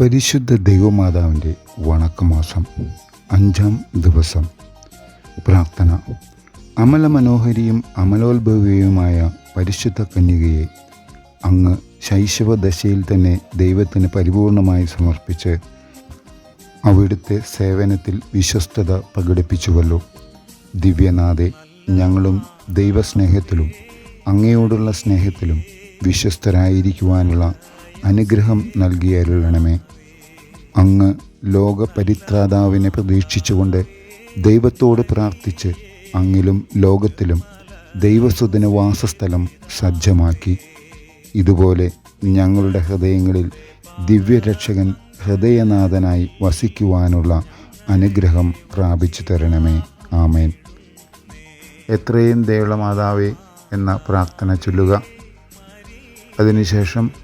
പരിശുദ്ധ ദൈവമാതാവിന്റെ വണക്കമാസം അഞ്ചാം ദിവസം. പ്രാർത്ഥന. അമലമനോഹരിയും അമലോത്ഭവിയുമായ പരിശുദ്ധ കന്യകയെ അങ്ങ് ശൈശവ ദശയിൽ തന്നെ ദൈവത്തിന് പരിപൂർണമായി സമർപ്പിച്ച് അവിടുത്തെ സേവനത്തിൽ വിശ്വസ്തത പ്രകടിപ്പിച്ചുവല്ലോ. ദിവ്യനാഥെ ഞങ്ങളും ദൈവസ്നേഹത്തിലും അങ്ങയോടുള്ള സ്നേഹത്തിലും വിശ്വസ്തരായിരിക്കുവാനുള്ള അനുഗ്രഹം നൽകിയരുളണമേ. അങ്ങ് ലോകപരിത്രാതാവിനെ പ്രതീക്ഷിച്ചുകൊണ്ട് ദൈവത്തോട് പ്രാർത്ഥിച്ച് അങ്ങിലും ലോകത്തിലും ദൈവസുദിന വാസസ്ഥലം സജ്ജമാക്കി. ഇതുപോലെ ഞങ്ങളുടെ ഹൃദയങ്ങളിൽ ദിവ്യരക്ഷകൻ ഹൃദയനാഥനായി വസിക്കുവാനുള്ള അനുഗ്രഹം പ്രാപിച്ചു തരണമേ. ആമേൻ. എത്രയും ദേവളമാതാവേ എന്ന പ്രാർത്ഥന ചൊല്ലുക. അതിനുശേഷം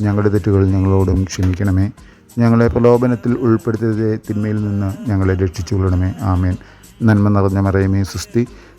ഞങ്ങളുടെ തെറ്റുകൾ ഞങ്ങളോടും ക്ഷമിക്കണമേ. ഞങ്ങളെ പ്രലോഭനത്തിൽ ഉൾപ്പെടുത്തിയതേ തിന്മയിൽ നിന്ന് ഞങ്ങളെ രക്ഷിച്ചുകൊള്ളണമേ. ആമേൻ. നന്മ നിറഞ്ഞ മറയമേ സുസ്തി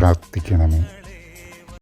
പ്രാർത്ഥിക്കണമേ